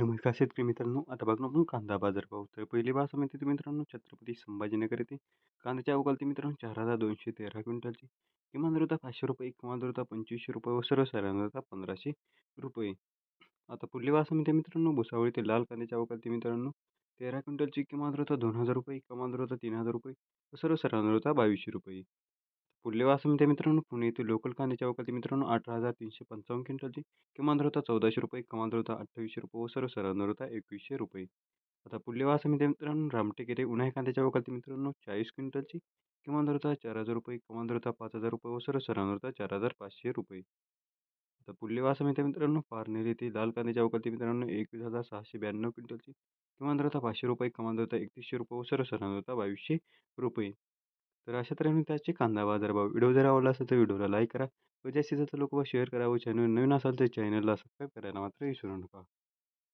नमस्कार म्हणजे शेतकरी मित्रांनो आता बघणार आपण कांदा बाजार भाव तर पहिली बाजासमिती तर मित्रांनो छत्रपती संभाजीनगर येथे. कांद्याच्या अवकालती मित्रांनो चार हजार दोनशे तेरा क्विंटलची. किमान दरता पाचशे रुपये किमान दरता पंचवीसशे रुपये व सर्वसाधारण दरता पंधराशे रुपये. आता पुढली बाजासमिती मित्रांनो भुसावळी ते लाल कांद्याच्या अवकालती मित्रांनो तेरा क्विंटलची किमान दरता दोन हजार रुपये किमान दरता तीन हजार रुपये व सर्वसाधारण दरता बावीसशे रुपये. पुढले वासमते मित्रांनो पुणे येथे लोकल कांद्याच्या अवकाळी मित्रांनो अठरा हजार तीनशे पंचावन्न क्विंटलची किमान दर होता चौदाशे रुपये कमाल दर होता अठ्ठावीसशे रुपये व सर्व दर होता एकवीसशे रुपये. आता पुढले वासमते मित्रांनो रामटेक येथे उन्हाळी कांद्याच्या अवकाळी मित्रांनो चाळीस क्विंटलची किमान दर होता चार हजार रुपये कमाल दर होता पाच हजार रुपये व सर्व दर होता चार हजार पाचशे रुपये. आता पुढले वासमिती मित्रांनो पारनेर येथे लाल कांद्याच्या अवकाळी मित्रांनो एकवीस हजार सहाशे ब्याण्णव क्विंटलची किमान दर होता पाचशे रुपये कमाल दर होता एकतीसशे रुपये व सर्व दर होता बावीसशे रुपये. तर अशा तऱ्हेने त्याचे कांदा बाजार भाव व्हिडिओ जर आवडला असेल तर व्हिडिओला लाईक करा. व जास्तीत जास्त लोक शेअर करा. व चॅनल नवीन असाल तर चॅनलला सबस्क्राईब करायला मात्र विसरू नका.